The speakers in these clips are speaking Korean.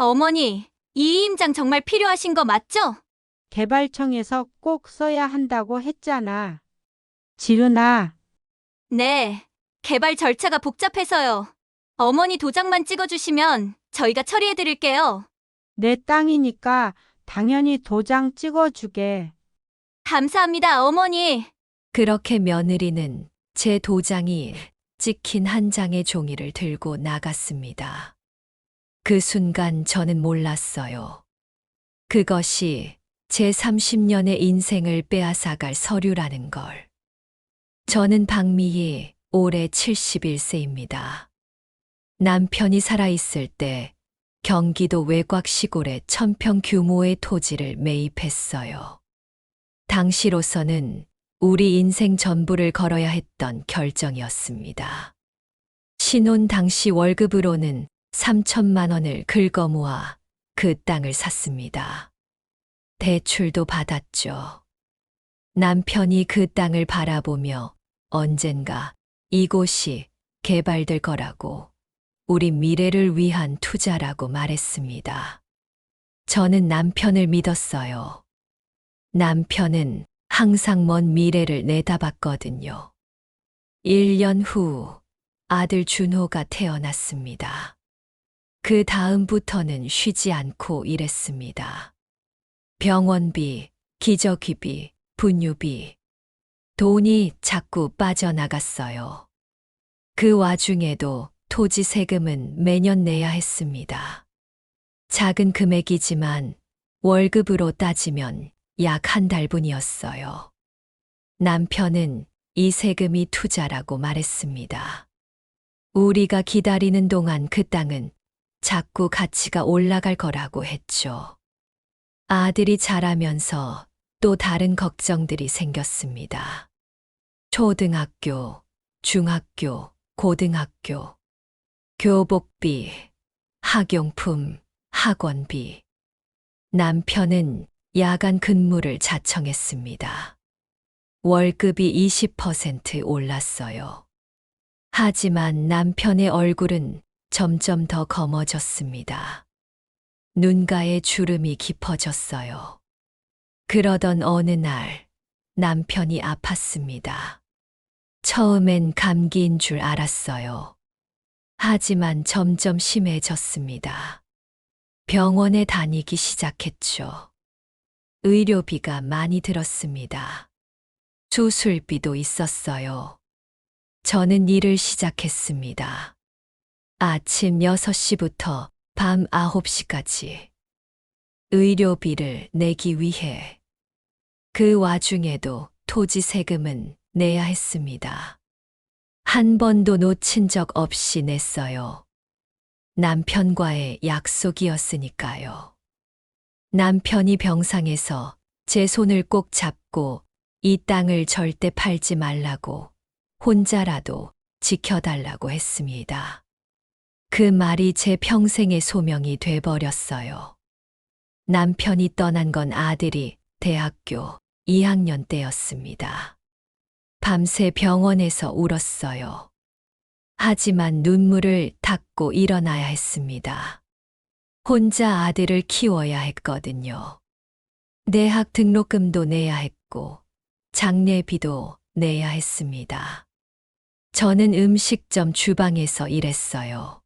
어머니, 이 임장 정말 필요하신 거 맞죠? 개발청에서 꼭 써야 한다고 했잖아. 지은아, 네. 개발 절차가 복잡해서요. 어머니 도장만 찍어주시면 저희가 처리해드릴게요. 내 땅이니까 당연히 도장 찍어주게. 감사합니다, 어머니. 그렇게 며느리는 제 도장이 찍힌 한 장의 종이를 들고 나갔습니다. 그 순간 저는 몰랐어요. 그것이 제 30년의 인생을 빼앗아갈 서류라는 걸. 저는 박미희 올해 71세입니다. 남편이 살아있을 때 경기도 외곽 시골에 천평 규모의 토지를 매입했어요. 당시로서는 우리 인생 전부를 걸어야 했던 결정이었습니다. 신혼 당시 월급으로는 3천만 원을 긁어 모아 그 땅을 샀습니다. 대출도 받았죠. 남편이 그 땅을 바라보며 언젠가 이곳이 개발될 거라고 우리 미래를 위한 투자라고 말했습니다. 저는 남편을 믿었어요. 남편은 항상 먼 미래를 내다봤거든요. 1년 후 아들 준호가 태어났습니다. 그 다음부터는 쉬지 않고 일했습니다. 병원비, 기저귀비, 분유비, 돈이 자꾸 빠져나갔어요. 그 와중에도 토지 세금은 매년 내야 했습니다. 작은 금액이지만 월급으로 따지면 약 한 달분이었어요. 남편은 이 세금이 투자라고 말했습니다. 우리가 기다리는 동안 그 땅은 자꾸 가치가 올라갈 거라고 했죠. 아들이 자라면서 또 다른 걱정들이 생겼습니다. 초등학교, 중학교, 고등학교, 교복비, 학용품, 학원비. 남편은 야간 근무를 자청했습니다. 월급이 20% 올랐어요. 하지만 남편의 얼굴은 점점 더 검어졌습니다. 눈가에 주름이 깊어졌어요. 그러던 어느 날 남편이 아팠습니다. 처음엔 감기인 줄 알았어요. 하지만 점점 심해졌습니다. 병원에 다니기 시작했죠. 의료비가 많이 들었습니다. 수술비도 있었어요. 저는 일을 시작했습니다. 아침 6시부터 밤 9시까지 의료비를 내기 위해 그 와중에도 토지 세금은 내야 했습니다. 한 번도 놓친 적 없이 냈어요. 남편과의 약속이었으니까요. 남편이 병상에서 제 손을 꼭 잡고 이 땅을 절대 팔지 말라고 혼자라도 지켜달라고 했습니다. 그 말이 제 평생의 소명이 돼버렸어요. 남편이 떠난 건 아들이 대학교 2학년 때였습니다. 밤새 병원에서 울었어요. 하지만 눈물을 닦고 일어나야 했습니다. 혼자 아들을 키워야 했거든요. 대학 등록금도 내야 했고, 장례비도 내야 했습니다. 저는 음식점 주방에서 일했어요.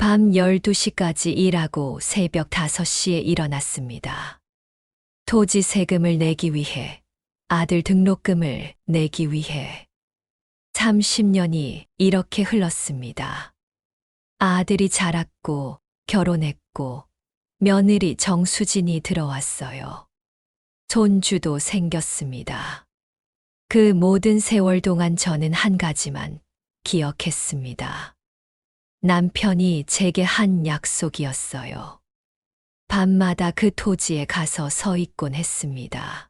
밤 12시까지 일하고 새벽 5시에 일어났습니다. 토지 세금을 내기 위해, 아들 등록금을 내기 위해. 30년이 이렇게 흘렀습니다. 아들이 자랐고, 결혼했고, 며느리 정수진이 들어왔어요. 손주도 생겼습니다. 그 모든 세월 동안 저는 한 가지만 기억했습니다. 남편이 제게 한 약속이었어요. 밤마다 그 토지에 가서 서 있곤 했습니다.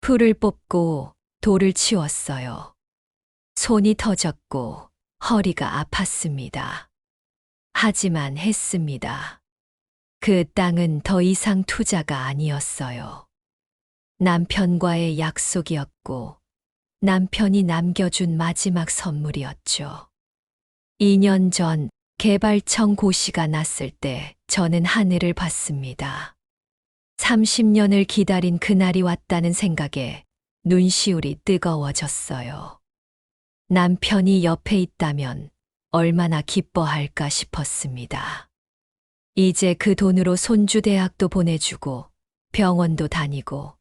풀을 뽑고 돌을 치웠어요. 손이 터졌고 허리가 아팠습니다. 하지만 했습니다. 그 땅은 더 이상 투자가 아니었어요. 남편과의 약속이었고 남편이 남겨준 마지막 선물이었죠. 2년 전 개발청 고시가 났을 때 저는 하늘을 봤습니다. 30년을 기다린 그날이 왔다는 생각에 눈시울이 뜨거워졌어요. 남편이 옆에 있다면 얼마나 기뻐할까 싶었습니다. 이제 그 돈으로 손주 대학도 보내주고 병원도 다니고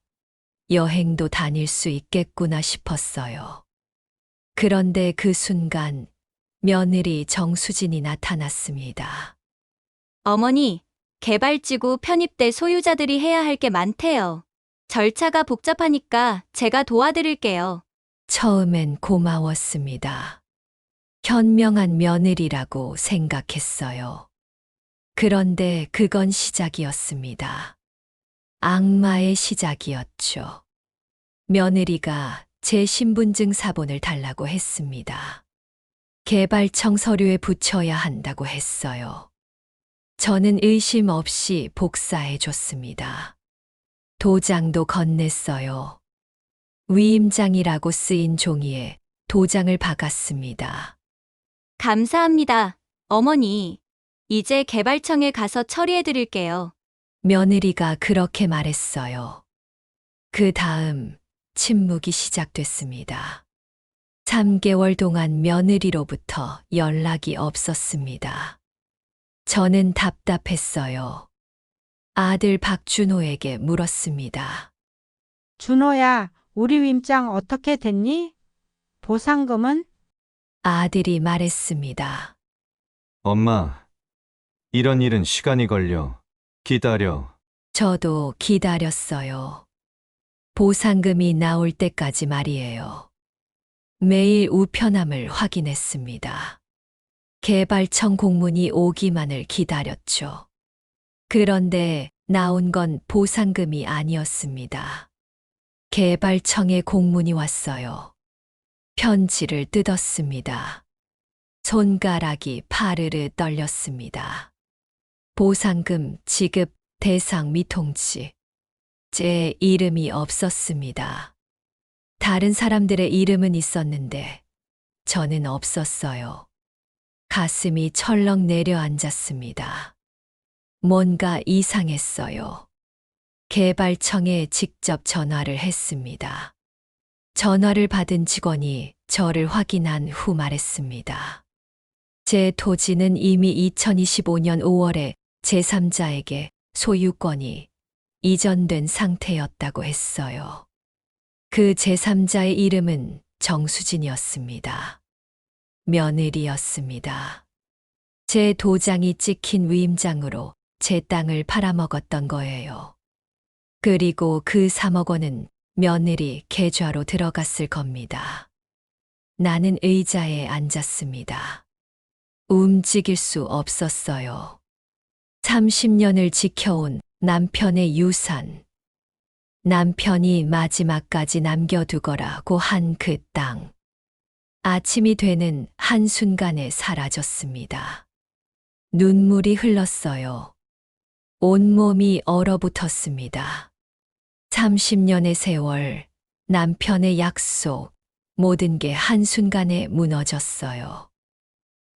여행도 다닐 수 있겠구나 싶었어요. 그런데 그 순간 며느리 정수진이 나타났습니다. 어머니, 개발지구 편입돼 소유자들이 해야 할 게 많대요. 절차가 복잡하니까 제가 도와드릴게요. 처음엔 고마웠습니다. 현명한 며느리라고 생각했어요. 그런데 그건 시작이었습니다. 악마의 시작이었죠. 며느리가 제 신분증 사본을 달라고 했습니다. 개발청 서류에 붙여야 한다고 했어요. 저는 의심 없이 복사해 줬습니다. 도장도 건넸어요. 위임장이라고 쓰인 종이에 도장을 박았습니다. 감사합니다. 어머니, 이제 개발청에 가서 처리해 드릴게요. 며느리가 그렇게 말했어요. 그 다음 침묵이 시작됐습니다. 3개월 동안 며느리로부터 연락이 없었습니다. 저는 답답했어요. 아들 박준호에게 물었습니다. 준호야, 우리 위임장 어떻게 됐니? 보상금은? 아들이 말했습니다. 엄마, 이런 일은 시간이 걸려. 기다려. 저도 기다렸어요. 보상금이 나올 때까지 말이에요. 매일 우편함을 확인했습니다. 개발청 공문이 오기만을 기다렸죠. 그런데 나온 건 보상금이 아니었습니다. 개발청에 공문이 왔어요. 편지를 뜯었습니다. 손가락이 파르르 떨렸습니다. 보상금 지급 대상 미통치. 제 이름이 없었습니다. 다른 사람들의 이름은 있었는데 저는 없었어요. 가슴이 철렁 내려앉았습니다. 뭔가 이상했어요. 개발청에 직접 전화를 했습니다. 전화를 받은 직원이 저를 확인한 후 말했습니다. 제 토지는 이미 2025년 5월에 제3자에게 소유권이 이전된 상태였다고 했어요. 그 제3자의 이름은 정수진이었습니다. 며느리였습니다. 제 도장이 찍힌 위임장으로 제 땅을 팔아먹었던 거예요. 그리고 그 3억 원은 며느리 계좌로 들어갔을 겁니다. 나는 의자에 앉았습니다. 움직일 수 없었어요. 30년을 지켜온 남편의 유산. 남편이 마지막까지 남겨두거라고 한 그 땅. 아침이 되는 한순간에 사라졌습니다. 눈물이 흘렀어요. 온몸이 얼어붙었습니다. 30년의 세월, 남편의 약속, 모든 게 한순간에 무너졌어요.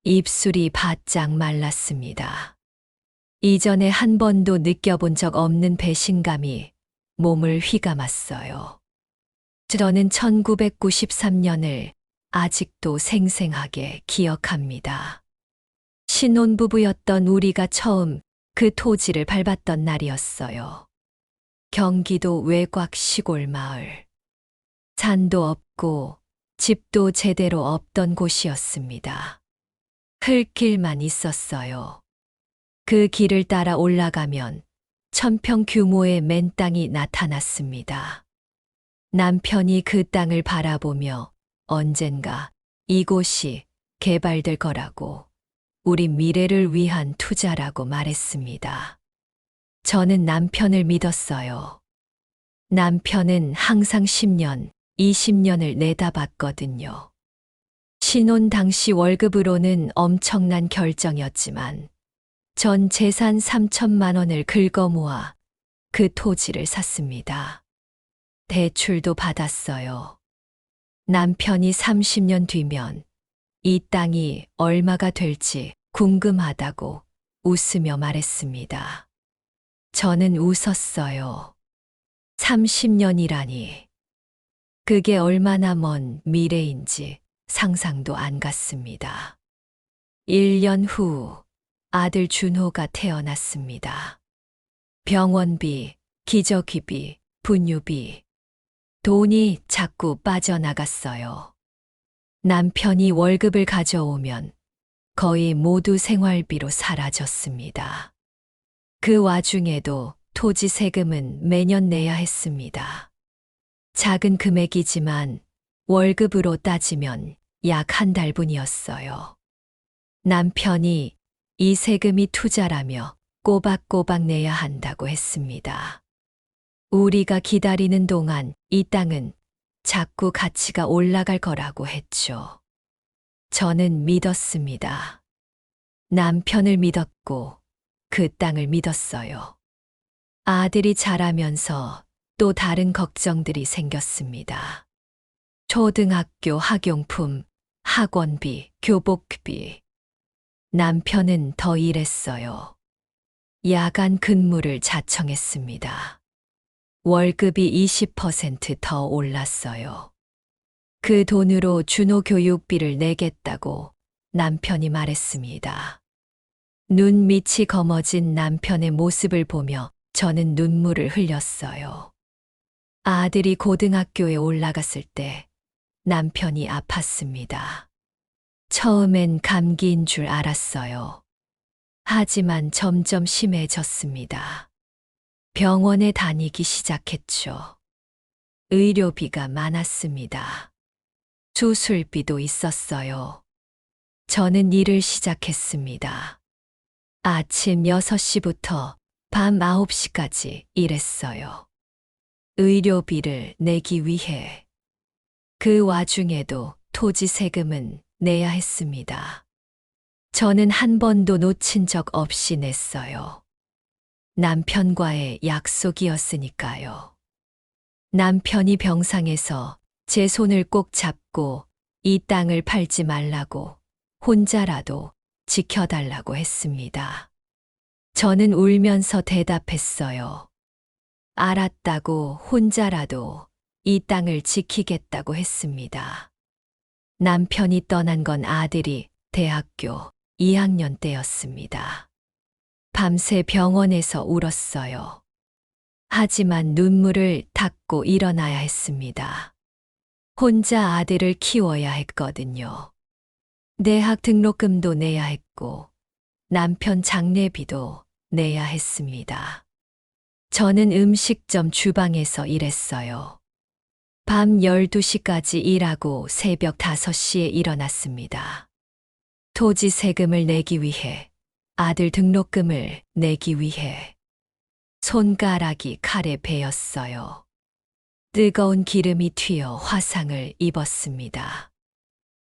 입술이 바짝 말랐습니다. 이전에 한 번도 느껴본 적 없는 배신감이 몸을 휘감았어요. 저는 1993년을 아직도 생생하게 기억합니다. 신혼부부였던 우리가 처음 그 토지를 밟았던 날이었어요. 경기도 외곽 시골 마을. 산도 없고 집도 제대로 없던 곳이었습니다. 흙길만 있었어요. 그 길을 따라 올라가면 천평 규모의 맨 땅이 나타났습니다. 남편이 그 땅을 바라보며 언젠가 이곳이 개발될 거라고 우리 미래를 위한 투자라고 말했습니다. 저는 남편을 믿었어요. 남편은 항상 10년, 20년을 내다봤거든요. 신혼 당시 월급으로는 엄청난 결정이었지만 전 재산 3천만 원을 긁어 모아 그 토지를 샀습니다. 대출도 받았어요. 남편이 30년 뒤면 이 땅이 얼마가 될지 궁금하다고 웃으며 말했습니다. 저는 웃었어요. 30년이라니. 그게 얼마나 먼 미래인지 상상도 안 갔습니다. 1년 후 아들 준호가 태어났습니다. 병원비, 기저귀비, 분유비. 돈이 자꾸 빠져나갔어요. 남편이 월급을 가져오면 거의 모두 생활비로 사라졌습니다. 그 와중에도 토지 세금은 매년 내야 했습니다. 작은 금액이지만 월급으로 따지면 약 한 달분이었어요. 남편이 이 세금이 투자라며 꼬박꼬박 내야 한다고 했습니다. 우리가 기다리는 동안 이 땅은 자꾸 가치가 올라갈 거라고 했죠. 저는 믿었습니다. 남편을 믿었고 그 땅을 믿었어요. 아들이 자라면서 또 다른 걱정들이 생겼습니다. 초등학교 학용품, 학원비, 교복비. 남편은 더 일했어요. 야간 근무를 자청했습니다. 월급이 20%더 올랐어요. 그 돈으로 준호 교육비를 내겠다고 남편이 말했습니다. 눈 밑이 검어진 남편의 모습을 보며 저는 눈물을 흘렸어요. 아들이 고등학교에 올라갔을 때 남편이 아팠습니다. 처음엔 감기인 줄 알았어요. 하지만 점점 심해졌습니다. 병원에 다니기 시작했죠. 의료비가 많았습니다. 수술비도 있었어요. 저는 일을 시작했습니다. 아침 6시부터 밤 9시까지 일했어요. 의료비를 내기 위해. 그 와중에도 토지 세금은 내야 했습니다. 저는 한 번도 놓친 적 없이 냈어요. 남편과의 약속이었으니까요. 남편이 병상에서 제 손을 꼭 잡고 이 땅을 팔지 말라고 혼자라도 지켜달라고 했습니다. 저는 울면서 대답했어요. 알았다고 혼자라도 이 땅을 지키겠다고 했습니다. 남편이 떠난 건 아들이 대학교 2학년 때였습니다. 밤새 병원에서 울었어요. 하지만 눈물을 닦고 일어나야 했습니다. 혼자 아들을 키워야 했거든요. 대학 등록금도 내야 했고, 남편 장례비도 내야 했습니다. 저는 음식점 주방에서 일했어요. 밤 12시까지 일하고 새벽 5시에 일어났습니다. 토지 세금을 내기 위해, 아들 등록금을 내기 위해, 손가락이 칼에 베였어요. 뜨거운 기름이 튀어 화상을 입었습니다.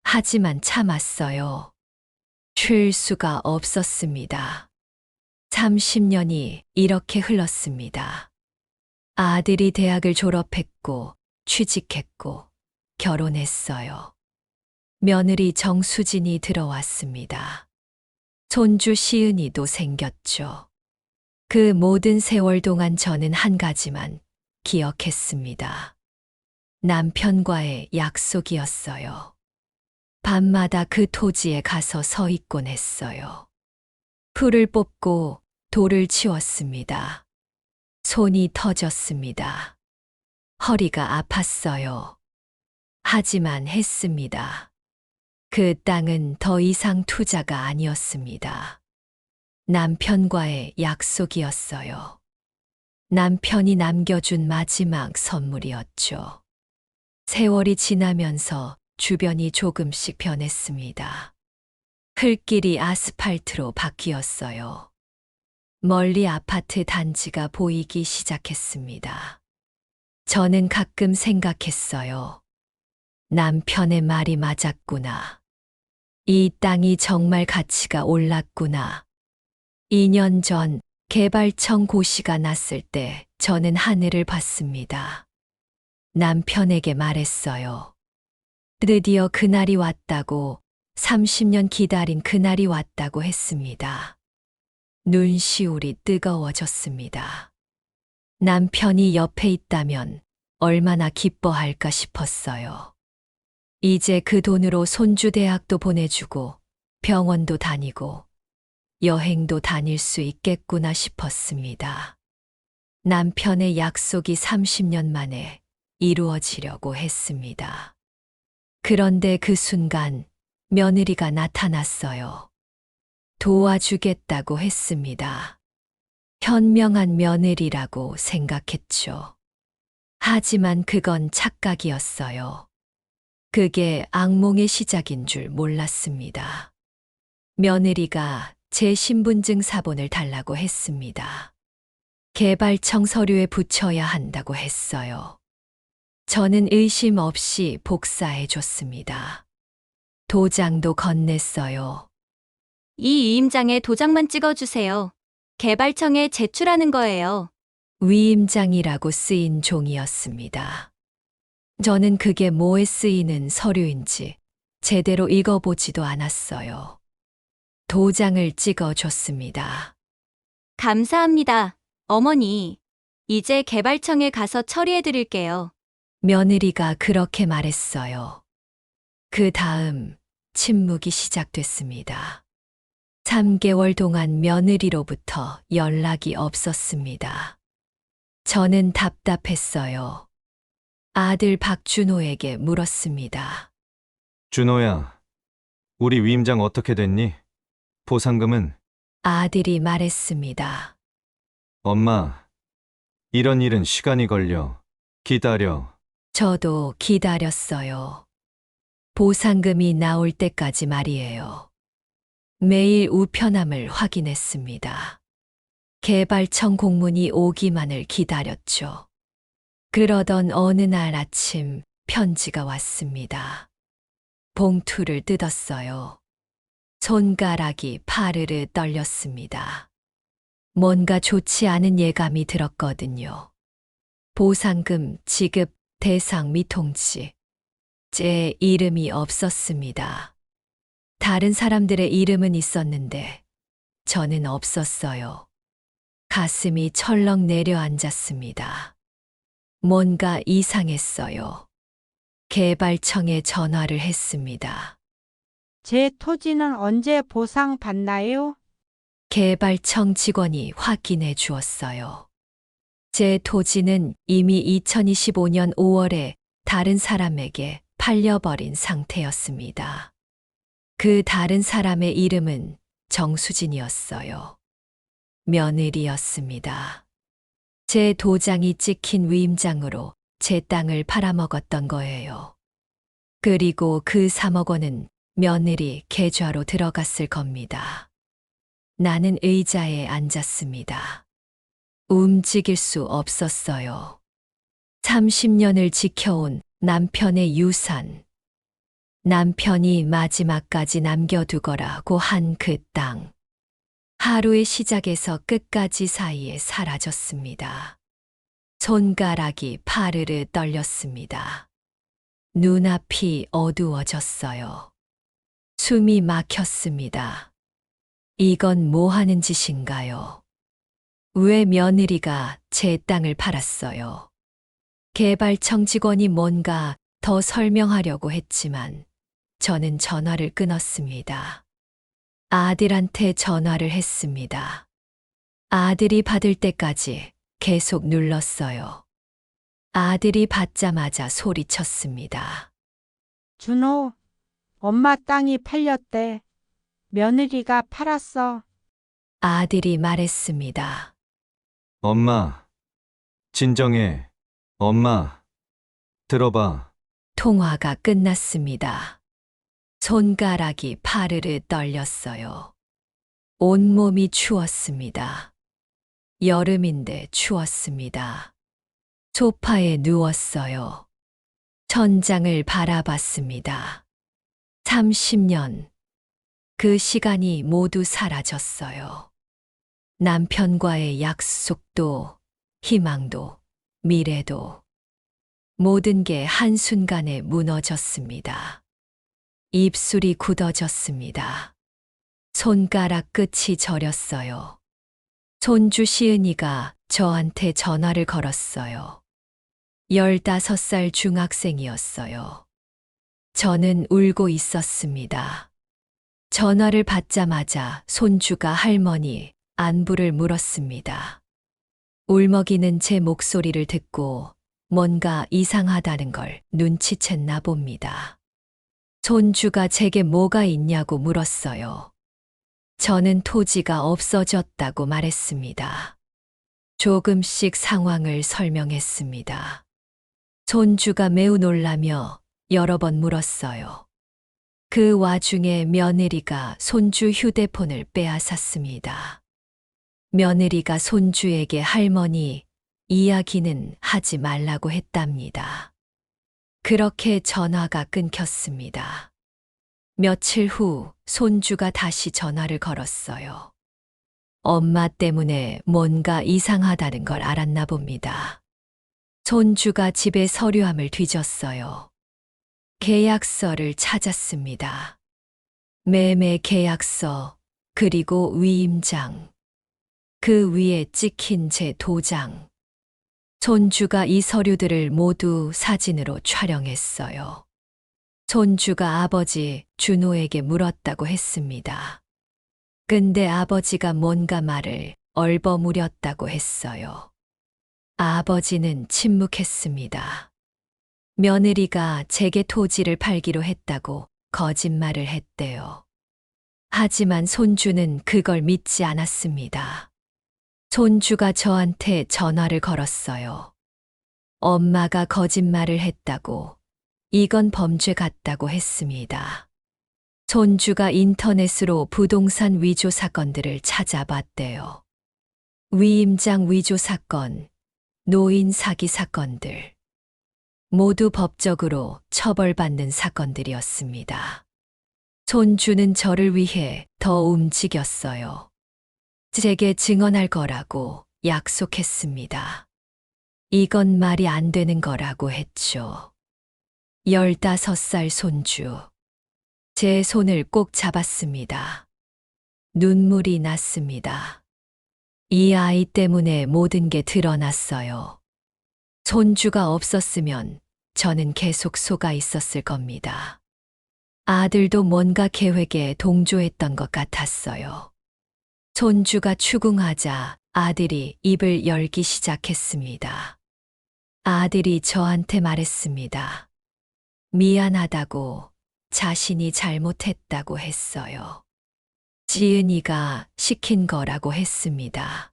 하지만 참았어요. 쉴 수가 없었습니다. 30년이 이렇게 흘렀습니다. 아들이 대학을 졸업했고, 취직했고, 결혼했어요. 며느리 정수진이 들어왔습니다. 손주 시은이도 생겼죠. 그 모든 세월 동안 저는 한 가지만 기억했습니다. 남편과의 약속이었어요. 밤마다 그 토지에 가서 서 있곤 했어요. 풀을 뽑고 돌을 치웠습니다. 손이 터졌습니다. 허리가 아팠어요. 하지만 했습니다. 그 땅은 더 이상 투자가 아니었습니다. 남편과의 약속이었어요. 남편이 남겨준 마지막 선물이었죠. 세월이 지나면서 주변이 조금씩 변했습니다. 흙길이 아스팔트로 바뀌었어요. 멀리 아파트 단지가 보이기 시작했습니다. 저는 가끔 생각했어요. 남편의 말이 맞았구나. 이 땅이 정말 가치가 올랐구나. 2년 전 개발청 고시가 났을 때 저는 하늘을 봤습니다. 남편에게 말했어요. 드디어 그날이 왔다고 30년 기다린 그날이 왔다고 했습니다. 눈시울이 뜨거워졌습니다. 남편이 옆에 있다면 얼마나 기뻐할까 싶었어요. 이제 그 돈으로 손주 대학도 보내주고 병원도 다니고 여행도 다닐 수 있겠구나 싶었습니다. 남편의 약속이 30년 만에 이루어지려고 했습니다. 그런데 그 순간 며느리가 나타났어요. 도와주겠다고 했습니다. 현명한 며느리라고 생각했죠. 하지만 그건 착각이었어요. 그게 악몽의 시작인 줄 몰랐습니다. 며느리가 제 신분증 사본을 달라고 했습니다. 개발청 서류에 붙여야 한다고 했어요. 저는 의심 없이 복사해 줬습니다. 도장도 건넸어요. 이 이임장에 도장만 찍어주세요. 개발청에 제출하는 거예요. 위임장이라고 쓰인 종이었습니다. 저는 그게 뭐에 쓰이는 서류인지 제대로 읽어보지도 않았어요. 도장을 찍어줬습니다. 감사합니다. 어머니. 이제 개발청에 가서 처리해 드릴게요. 며느리가 그렇게 말했어요. 그 다음 침묵이 시작됐습니다. 3개월 동안 며느리로부터 연락이 없었습니다. 저는 답답했어요. 아들 박준호에게 물었습니다. 준호야, 우리 위임장 어떻게 됐니? 보상금은? 아들이 말했습니다. 엄마, 이런 일은 시간이 걸려. 기다려. 저도 기다렸어요. 보상금이 나올 때까지 말이에요. 매일 우편함을 확인했습니다. 개발청 공문이 오기만을 기다렸죠. 그러던 어느 날 아침 편지가 왔습니다. 봉투를 뜯었어요. 손가락이 파르르 떨렸습니다. 뭔가 좋지 않은 예감이 들었거든요. 보상금 지급 대상 미통지. 제 이름이 없었습니다. 다른 사람들의 이름은 있었는데 저는 없었어요. 가슴이 철렁 내려앉았습니다. 뭔가 이상했어요. 개발청에 전화를 했습니다. 제 토지는 언제 보상받나요? 개발청 직원이 확인해 주었어요. 제 토지는 이미 2025년 5월에 다른 사람에게 팔려버린 상태였습니다. 그 다른 사람의 이름은 정수진이었어요. 며느리였습니다. 제 도장이 찍힌 위임장으로 제 땅을 팔아먹었던 거예요. 그리고 그 3억 원은 며느리 계좌로 들어갔을 겁니다. 나는 의자에 앉았습니다. 움직일 수 없었어요. 30년을 지켜온 남편의 유산. 남편이 마지막까지 남겨두거라고 한 그 땅. 하루의 시작에서 끝까지 사이에 사라졌습니다. 손가락이 파르르 떨렸습니다. 눈앞이 어두워졌어요. 숨이 막혔습니다. 이건 뭐 하는 짓인가요? 왜 며느리가 제 땅을 팔았어요? 개발청 직원이 뭔가 더 설명하려고 했지만 저는 전화를 끊었습니다. 아들한테 전화를 했습니다. 아들이 받을 때까지 계속 눌렀어요. 아들이 받자마자 소리쳤습니다. 준호, 엄마 땅이 팔렸대. 며느리가 팔았어. 아들이 말했습니다. 엄마, 진정해. 엄마, 들어봐. 통화가 끝났습니다. 손가락이 파르르 떨렸어요. 온몸이 추웠습니다. 여름인데 추웠습니다. 소파에 누웠어요. 천장을 바라봤습니다. 30년. 그 시간이 모두 사라졌어요. 남편과의 약속도, 희망도, 미래도, 모든 게 한순간에 무너졌습니다. 입술이 굳어졌습니다. 손가락 끝이 저렸어요. 손주 시은이가 저한테 전화를 걸었어요. 15살 중학생이었어요. 저는 울고 있었습니다. 전화를 받자마자 손주가 할머니 안부를 물었습니다. 울먹이는 제 목소리를 듣고 뭔가 이상하다는 걸 눈치챘나 봅니다. 손주가 제게 뭐가 있냐고 물었어요. 저는 토지가 없어졌다고 말했습니다. 조금씩 상황을 설명했습니다. 손주가 매우 놀라며 여러 번 물었어요. 그 와중에 며느리가 손주 휴대폰을 빼앗았습니다. 며느리가 손주에게 할머니 이야기는 하지 말라고 했답니다. 그렇게 전화가 끊겼습니다. 며칠 후 손주가 다시 전화를 걸었어요. 엄마 때문에 뭔가 이상하다는 걸 알았나 봅니다. 손주가 집에 서류함을 뒤졌어요. 계약서를 찾았습니다. 매매 계약서, 그리고 위임장. 그 위에 찍힌 제 도장. 손주가 이 서류들을 모두 사진으로 촬영했어요. 손주가 아버지 준호에게 물었다고 했습니다. 근데 아버지가 뭔가 말을 얼버무렸다고 했어요. 아버지는 침묵했습니다. 며느리가 제게 토지를 팔기로 했다고 거짓말을 했대요. 하지만 손주는 그걸 믿지 않았습니다. 손주가 저한테 전화를 걸었어요. 엄마가 거짓말을 했다고, 이건 범죄 같다고 했습니다. 손주가 인터넷으로 부동산 위조 사건들을 찾아봤대요. 위임장 위조 사건, 노인 사기 사건들. 모두 법적으로 처벌받는 사건들이었습니다. 손주는 저를 위해 더 움직였어요. 제게 증언할 거라고 약속했습니다. 이건 말이 안 되는 거라고 했죠. 15살 손주. 제 손을 꼭 잡았습니다. 눈물이 났습니다. 이 아이 때문에 모든 게 드러났어요. 손주가 없었으면 저는 계속 속아 있었을 겁니다. 아들도 뭔가 계획에 동조했던 것 같았어요. 손주가 추궁하자 아들이 입을 열기 시작했습니다. 아들이 저한테 말했습니다. 미안하다고 자신이 잘못했다고 했어요. 지은이가 시킨 거라고 했습니다.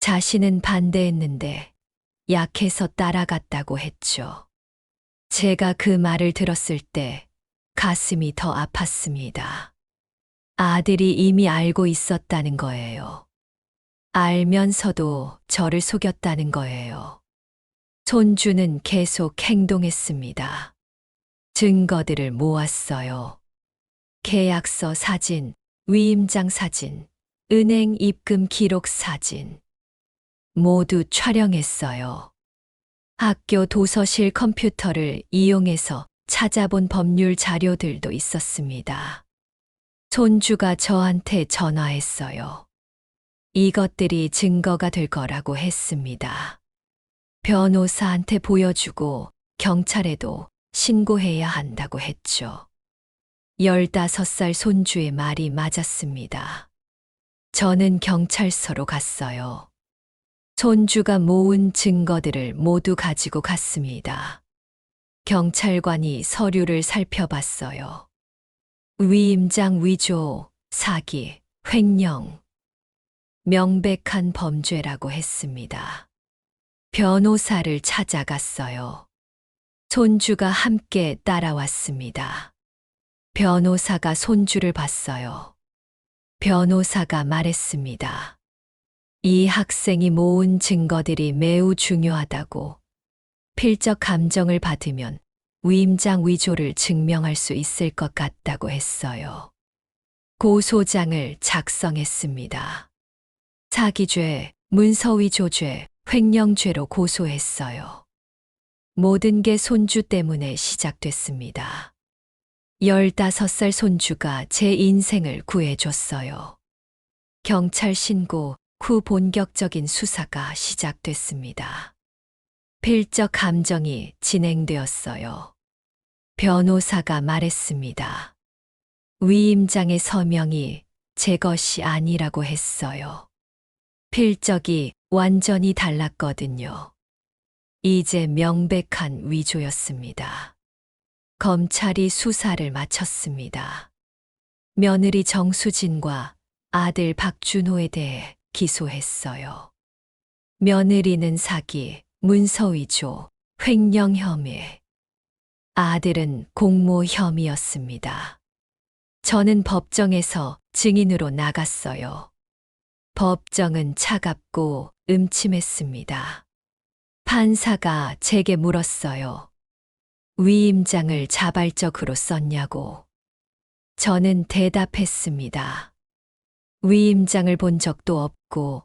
자신은 반대했는데 약해서 따라갔다고 했죠. 제가 그 말을 들었을 때 가슴이 더 아팠습니다. 아들이 이미 알고 있었다는 거예요. 알면서도 저를 속였다는 거예요. 손주는 계속 행동했습니다. 증거들을 모았어요. 계약서 사진, 위임장 사진, 은행 입금 기록 사진. 모두 촬영했어요. 학교 도서실 컴퓨터를 이용해서 찾아본 법률 자료들도 있었습니다. 손주가 저한테 전화했어요. 이것들이 증거가 될 거라고 했습니다. 변호사한테 보여주고 경찰에도 신고해야 한다고 했죠. 15살 손주의 말이 맞았습니다. 저는 경찰서로 갔어요. 손주가 모은 증거들을 모두 가지고 갔습니다. 경찰관이 서류를 살펴봤어요. 위임장 위조, 사기, 횡령. 명백한 범죄라고 했습니다. 변호사를 찾아갔어요. 손주가 함께 따라왔습니다. 변호사가 손주를 봤어요. 변호사가 말했습니다. 이 학생이 모은 증거들이 매우 중요하다고 필적 감정을 받으면 위임장 위조를 증명할 수 있을 것 같다고 했어요. 고소장을 작성했습니다. 사기죄, 문서위조죄, 횡령죄로 고소했어요. 모든 게 손주 때문에 시작됐습니다. 15살 손주가 제 인생을 구해줬어요. 경찰 신고 후 본격적인 수사가 시작됐습니다. 필적 감정이 진행되었어요. 변호사가 말했습니다. 위임장의 서명이 제 것이 아니라고 했어요. 필적이 완전히 달랐거든요. 이제 명백한 위조였습니다. 검찰이 수사를 마쳤습니다. 며느리 정수진과 아들 박준호에 대해 기소했어요. 며느리는 사기, 문서 위조, 횡령 혐의. 아들은 공모 혐의였습니다. 저는 법정에서 증인으로 나갔어요. 법정은 차갑고 음침했습니다. 판사가 제게 물었어요. 위임장을 자발적으로 썼냐고. 저는 대답했습니다. 위임장을 본 적도 없고,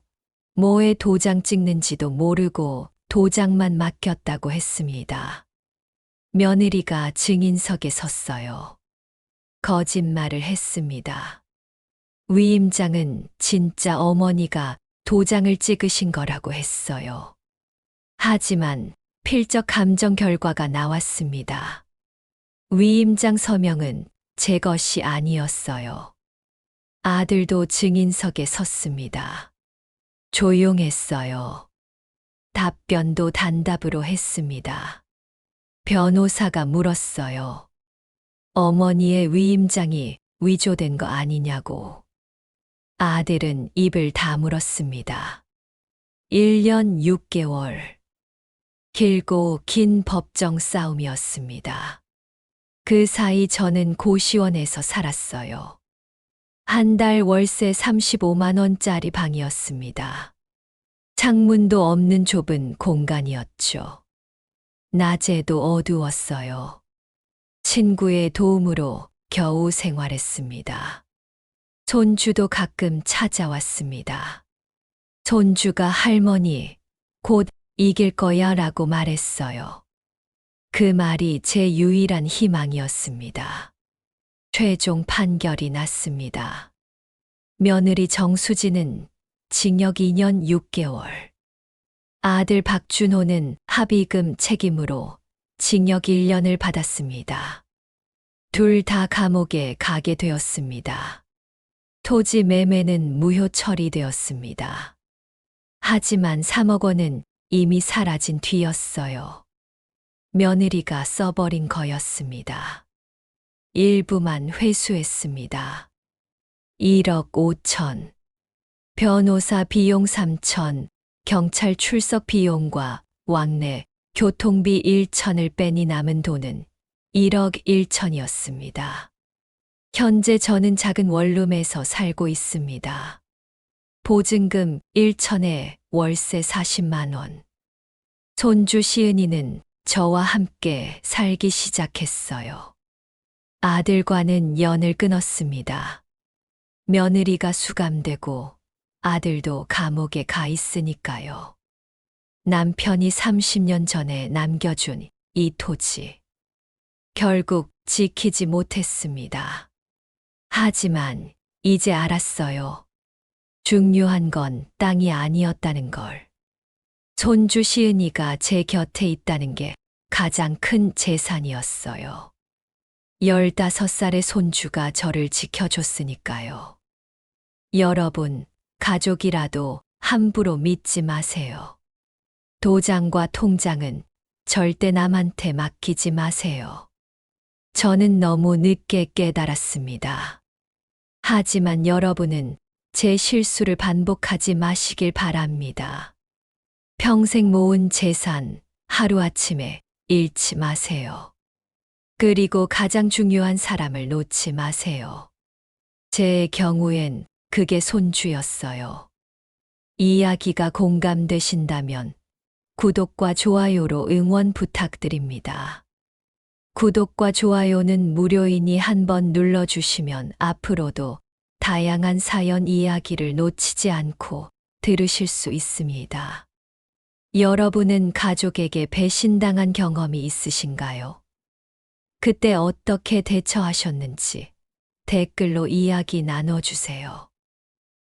뭐에 도장 찍는지도 모르고 도장만 맡겼다고 했습니다. 며느리가 증인석에 섰어요. 거짓말을 했습니다. 위임장은 진짜 어머니가 도장을 찍으신 거라고 했어요. 하지만 필적 감정 결과가 나왔습니다. 위임장 서명은 제 것이 아니었어요. 아들도 증인석에 섰습니다. 조용했어요. 답변도 단답으로 했습니다. 변호사가 물었어요. 어머니의 위임장이 위조된 거 아니냐고. 아들은 입을 다물었습니다. 1년 6개월. 길고 긴 법정 싸움이었습니다. 그 사이 저는 고시원에서 살았어요. 한 달 월세 35만원짜리 방이었습니다. 창문도 없는 좁은 공간이었죠. 낮에도 어두웠어요. 친구의 도움으로 겨우 생활했습니다. 손주도 가끔 찾아왔습니다. 손주가 할머니, 곧 이길 거야 라고 말했어요. 그 말이 제 유일한 희망이었습니다. 최종 판결이 났습니다. 며느리 정수진은 징역 2년 6개월. 아들 박준호는 합의금 책임으로 징역 1년을 받았습니다. 둘 다 감옥에 가게 되었습니다. 토지 매매는 무효 처리되었습니다. 하지만 3억 원은 이미 사라진 뒤였어요. 며느리가 써버린 거였습니다. 일부만 회수했습니다. 1억 5천. 변호사 비용 3천, 경찰 출석 비용과 왕래, 교통비 1천을 빼니 남은 돈은 1억 1천이었습니다. 현재 저는 작은 원룸에서 살고 있습니다. 보증금 1천에 월세 40만 원. 손주 시은이는 저와 함께 살기 시작했어요. 아들과는 연을 끊었습니다. 며느리가 수감되고 아들도 감옥에 가 있으니까요. 남편이 30년 전에 남겨준 이 토지. 결국 지키지 못했습니다. 하지만 이제 알았어요. 중요한 건 땅이 아니었다는 걸. 손주 시은이가 제 곁에 있다는 게 가장 큰 재산이었어요. 15살의 손주가 저를 지켜줬으니까요. 여러분, 가족이라도 함부로 믿지 마세요. 도장과 통장은 절대 남한테 맡기지 마세요. 저는 너무 늦게 깨달았습니다. 하지만 여러분은 제 실수를 반복하지 마시길 바랍니다. 평생 모은 재산 하루아침에 잃지 마세요. 그리고 가장 중요한 사람을 놓지 마세요. 제 경우엔 그게 손주였어요. 이야기가 공감되신다면 구독과 좋아요로 응원 부탁드립니다. 구독과 좋아요는 무료이니 한번 눌러주시면 앞으로도 다양한 사연 이야기를 놓치지 않고 들으실 수 있습니다. 여러분은 가족에게 배신당한 경험이 있으신가요? 그때 어떻게 대처하셨는지 댓글로 이야기 나눠주세요.